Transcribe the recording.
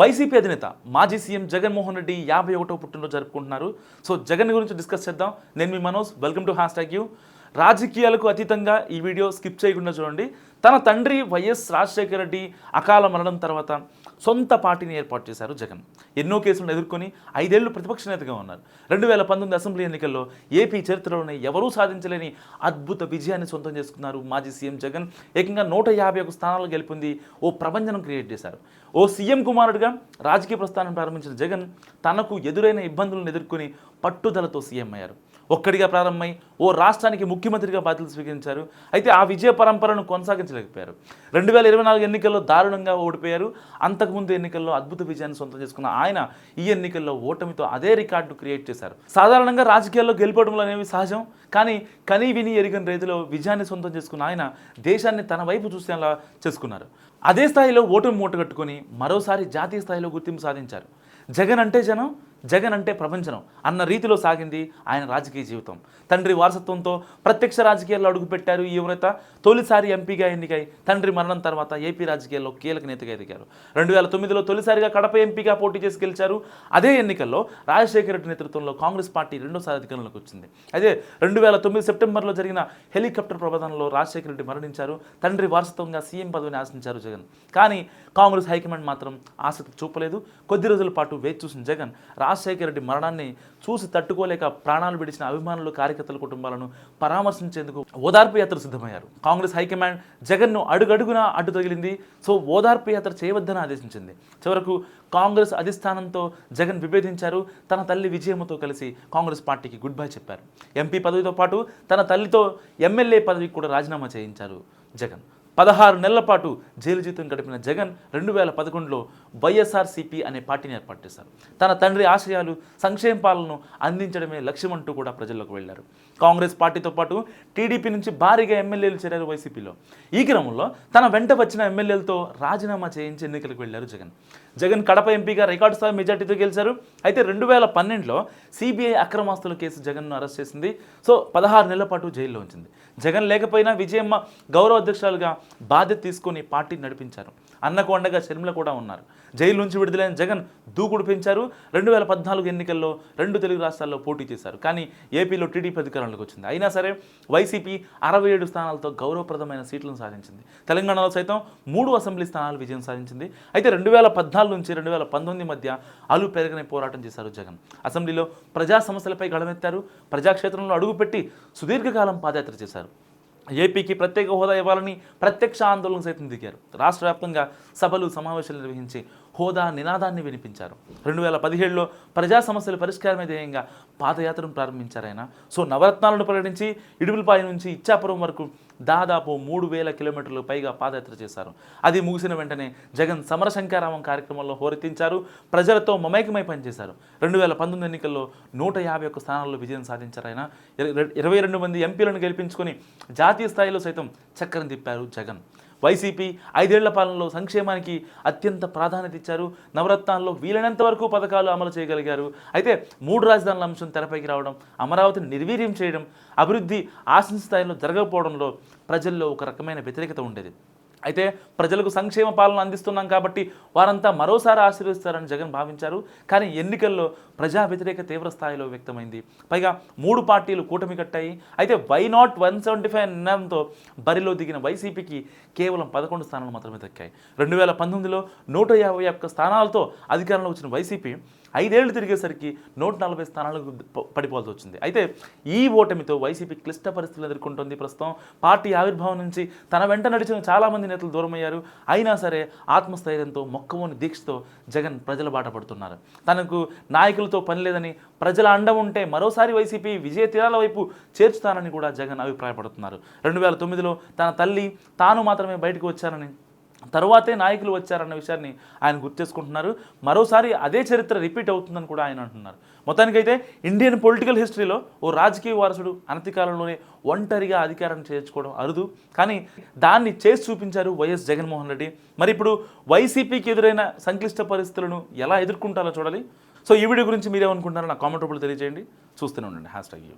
YCP అధినేత మాజీ CM Jaganmohan Reddy యాభై ఒకటో పుట్టినరోజు జరుపుకుంటున్నారు. సో జగన్ గురించి డిస్కస్ చేద్దాం. నేను మీ Manoj. Welcome to hashtag U. రాజకీయాలకు అతీతంగా ఈ వీడియో స్కిప్ చేయకుండా చూడండి. తన తండ్రి వైఎస్ రాజశేఖర రెడ్డి అకాల మరణం తర్వాత సొంత పార్టీని ఏర్పాటు చేశారు జగన్. ఎన్నో కేసులను ఎదుర్కొని ఐదేళ్ళు ప్రతిపక్ష నేతగా ఉన్నారు. రెండు వేల పంతొమ్మిది అసెంబ్లీ ఎన్నికల్లో ఏపీ చరిత్రలోనే ఎవరూ సాధించలేని అద్భుత విజయాన్ని సొంతం చేసుకున్నారు మాజీ సీఎం జగన్. ఏకంగా నూట యాభై ఒక స్థానాలు గెలుపొంది ఓ ప్రభంజనం క్రియేట్ చేశారు. ఓ సీఎం కుమారుడిగా రాజకీయ ప్రస్థానం ప్రారంభించిన జగన్ తనకు ఎదురైన ఇబ్బందులను ఎదుర్కొని పట్టుదలతో సీఎం అయ్యారు. ఒక్కడిగా ప్రారంభమై ఓ రాష్ట్రానికి ముఖ్యమంత్రిగా బాధ్యతలు స్వీకరించారు. అయితే ఆ విజయ పరంపరను కొనసాగించలేకపోయారు. రెండు వేల ఇరవై నాలుగు ఎన్నికల్లో దారుణంగా ఓడిపోయారు. అంతకుముందు ఎన్నికల్లో అద్భుత విజయాన్ని సొంతం చేసుకున్న ఆయన ఈ ఎన్నికల్లో ఓటమితో అదే రికార్డు క్రియేట్ చేశారు. సాధారణంగా రాజకీయాల్లో గెలుపడంలో అనేవి సహజం. కానీ కనీ విని ఎరిగిన రైతులో విజయాన్ని సొంతం చేసుకున్న ఆయన దేశాన్ని తన వైపు చూసేలా చేసుకున్నారు. అదే స్థాయిలో ఓటమి మూటగట్టుకొని మరోసారి జాతీయ స్థాయిలో గుర్తింపు సాధించారు. జగన్ అంటే జనం జగన్ అంటే ప్రపంచం అన్న రీతిలో సాగింది ఆయన రాజకీయ జీవితం. తండ్రి వారసత్వంతో ప్రత్యక్ష రాజకీయాల్లో అడుగుపెట్టారు ఈ యువనేత తొలిసారి ఎంపీగా ఎన్నికై తండ్రి మరణం తర్వాత ఏపీ రాజకీయాల్లో కీలక నేతగా ఎదిగారు. రెండు వేల తొమ్మిదిలో తొలిసారిగా కడప ఎంపీగా పోటీ చేసి గెలిచారు. అదే ఎన్నికల్లో రాజశేఖర రెడ్డి నేతృత్వంలో కాంగ్రెస్ పార్టీ రెండోసారి అధికారంలోకి వచ్చింది. అదే రెండు వేల తొమ్మిది సెప్టెంబర్లో జరిగిన హెలికాప్టర్ ప్రమాదంలో రాజశేఖర రెడ్డి మరణించారు. తండ్రి వారసత్వంగా సీఎం పదవిని ఆశించారు జగన్. కానీ కాంగ్రెస్ హైకమాండ్ మాత్రం ఆసక్తి చూపలేదు. కొద్ది రోజుల పాటు వేచి చూసిన జగన్ రాజశేఖర రెడ్డి మరణాన్ని చూసి తట్టుకోలేక ప్రాణాలు విడిచిన అభిమానులు కార్యకర్తల కుటుంబాలను పరామర్శించేందుకు ఓదార్పు యాత్ర సిద్ధమయ్యారు. కాంగ్రెస్ హైకమాండ్ జగన్ను అడుగడుగునా అడ్డు తగిలింది. సో ఓదార్పు యాత్ర చేయవద్దని ఆదేశించింది. చివరకు కాంగ్రెస్ అధిష్టానంతో జగన్ విభేదించారు. తన తల్లి విజయమ్మతో కలిసి కాంగ్రెస్ పార్టీకి గుడ్ బై చెప్పారు. ఎంపీ పదవితో పాటు తన తల్లితో ఎమ్మెల్యే పదవికి కూడా రాజీనామా చేయించారు జగన్. పదహారు నెలల పాటు జైలు జీవితం గడిపిన జగన్ రెండు వేల పదకొండులో వైఎస్ఆర్సీపీ అనే పార్టీని ఏర్పాటు చేశారు. తన తండ్రి ఆశయాలు సంక్షేమ పాలనను అందించడమే లక్ష్యమంటూ కూడా ప్రజల్లోకి వెళ్ళారు. కాంగ్రెస్ పార్టీతో పాటు టీడీపీ నుంచి భారీగా ఎమ్మెల్యేలు చేరారు వైసీపీలో. ఈ క్రమంలో తన వెంట వచ్చిన ఎమ్మెల్యేలతో రాజీనామా చేయించి ఎన్నికలకు వెళ్ళారు జగన్. జగన్ కడప ఎంపీగా రికార్డు స్థాయి మెజార్టీతో గెలిచారు. అయితే రెండు వేల పన్నెండులో సిబిఐ అక్రమాస్తుల కేసు జగన్ను అరెస్ట్ చేసింది. సో పదహారు నెలల పాటు జైల్లో ఉంచింది. జగన్ లేకపోయినా విజయమ్మ గౌరవ అధ్యక్షురాలుగా బాధ్యత తీసుకొని పార్టీని నడిపించారు. అన్నకు అండగా షర్మిల కూడా ఉన్నారు. జైలు నుంచి విడుదలైన జగన్ దూకుడు పెంచారు. రెండు వేల పద్నాలుగు ఎన్నికల్లో రెండు తెలుగు రాష్ట్రాల్లో పోటీ చేశారు. కానీ ఏపీలో టీడీపీ అధికారంలోకి వచ్చింది. అయినా సరే వైసీపీ అరవై ఏడు స్థానాలతో గౌరవప్రదమైన సీట్లను సాధించింది. తెలంగాణలో సైతం మూడు అసెంబ్లీ స్థానాలు విజయం సాధించింది. అయితే రెండు వేల పద్నాలుగు నుంచి రెండు వేల పంతొమ్మిది మధ్య అలు పెరగని పోరాటం చేశారు జగన్. అసెంబ్లీలో ప్రజా సమస్యలపై గళమెత్తారు. ప్రజాక్షేత్రంలో అడుగుపెట్టి సుదీర్ఘకాలం పాదయాత్ర చేశారు. ఏపీకి ప్రత్యేక హోదా ఇవ్వాలని ప్రత్యక్ష ఆందోళన సైతం దిగారు. రాష్ట్ర వ్యాప్తంగా సభలు సమావేశాలు నిర్వహించి హోదా నినాదాన్ని వినిపించారు. రెండు వేల పదిహేడులో ప్రజా సమస్యల పరిష్కారమే ధ్యేయంగా పాదయాత్రను ప్రారంభించారు ఆయన. సో నవరత్నాలను ప్రకటించి ఇడుపులపాయ నుంచి ఇచ్చాపురం వరకు దాదాపు మూడు వేల కిలోమీటర్లు పైగా పాదయాత్ర చేశారు. అది ముగిసిన వెంటనే జగన్ సమర శంకారామం కార్యక్రమంలో హోరెత్తించారు. ప్రజలతో మమైకమై పనిచేశారు. రెండు వేల పంతొమ్మిది ఎన్నికల్లో నూట యాభై ఒక్క స్థానాల్లో విజయం సాధించారు ఆయన. ఇరవై రెండు మంది ఎంపీలను గెలిపించుకొని జాతీయ స్థాయిలో సైతం చక్రం తిప్పారు జగన్. వైసీపీ ఐదేళ్ళ పాలనలో సంక్షేమానికి అత్యంత ప్రాధాన్యత ఇచ్చారు. నవరత్నాల్లో వీలైనంత వరకు పథకాలు అమలు చేయగలిగారు. అయితే మూడు రాజధానుల అంశం తెరపైకి రావడం అమరావతిని నిర్వీర్యం చేయడం అభివృద్ధి ఆశించిన స్థాయిలో జరగకపోవడంలో ప్రజల్లో ఒక రకమైన వ్యతిరేకత ఉండేది. అయితే ప్రజలకు సంక్షేమ పాలన అందిస్తున్నాం కాబట్టి వారంతా మరోసారి ఆశీర్వదిస్తారని జగన్ భావించారు. కానీ ఎన్నికల్లో ప్రజా వ్యతిరేక తీవ్ర స్థాయిలో వ్యక్తమైంది. పైగా మూడు పార్టీలు కూటమి కట్టాయి. అయితే why not one seventy five నిర్ణయంతో బరిలో దిగిన వైసీపీకి కేవలం పదకొండు స్థానాలు మాత్రమే దక్కాయి. రెండు వేల పంతొమ్మిదిలో నూట యాభై ఒక్క స్థానాలతో అధికారంలో వచ్చిన వైసీపీ ఐదేళ్ళు తిరిగేసరికి నూట నలభై స్థానాలకు పడిపోవాల్సి వచ్చింది. అయితే ఈ ఓటమితో వైసీపీ క్లిష్ట పరిస్థితులు ఎదుర్కొంటుంది ప్రస్తుతం. పార్టీ ఆవిర్భావం నుంచి తన వెంట నడిచిన చాలామంది నేతలు దూరమయ్యారు. అయినా సరే ఆత్మస్థైర్యంతో మొక్కవోని దీక్షతో జగన్ ప్రజల బాట పడుతున్నారు. తనకు నాయకులతో పని లేదని ప్రజల అండం ఉంటే మరోసారి వైసీపీ విజయ తీరాల వైపు చేర్చుతానని కూడా జగన్ అభిప్రాయపడుతున్నారు. రెండు వేల తొమ్మిదిలో తన తల్లి తాను మాత్రమే బయటకు వచ్చారని తరువాతే నాయకులు వచ్చారన్న విషయాన్ని ఆయన గుర్తు చేసుకుంటున్నారు మరోసారి అదే చరిత్ర రిపీట్ అవుతుందని కూడా ఆయన అంటున్నారు. మొత్తానికైతే ఇండియన్ పొలిటికల్ హిస్టరీలో ఓ రాజకీయ వారసుడు అనతికాలంలోనే ఒంటరిగా అధికారం చేర్చుకోవడం అరుదు. కానీ దాన్ని చేసి చూపించారు వైఎస్ జగన్మోహన్ రెడ్డి. మరి ఇప్పుడు వైసీపీకి ఎదురైన సంక్లిష్ట పరిస్థితులను ఎలా ఎదుర్కొంటారో చూడాలి. సో ఈ వీడియో గురించి మీరేమనుకుంటున్నారో నా కామెంట్ రూపంలో తెలియజేయండి. చూస్తూనే ఉండండి. Hashtag U.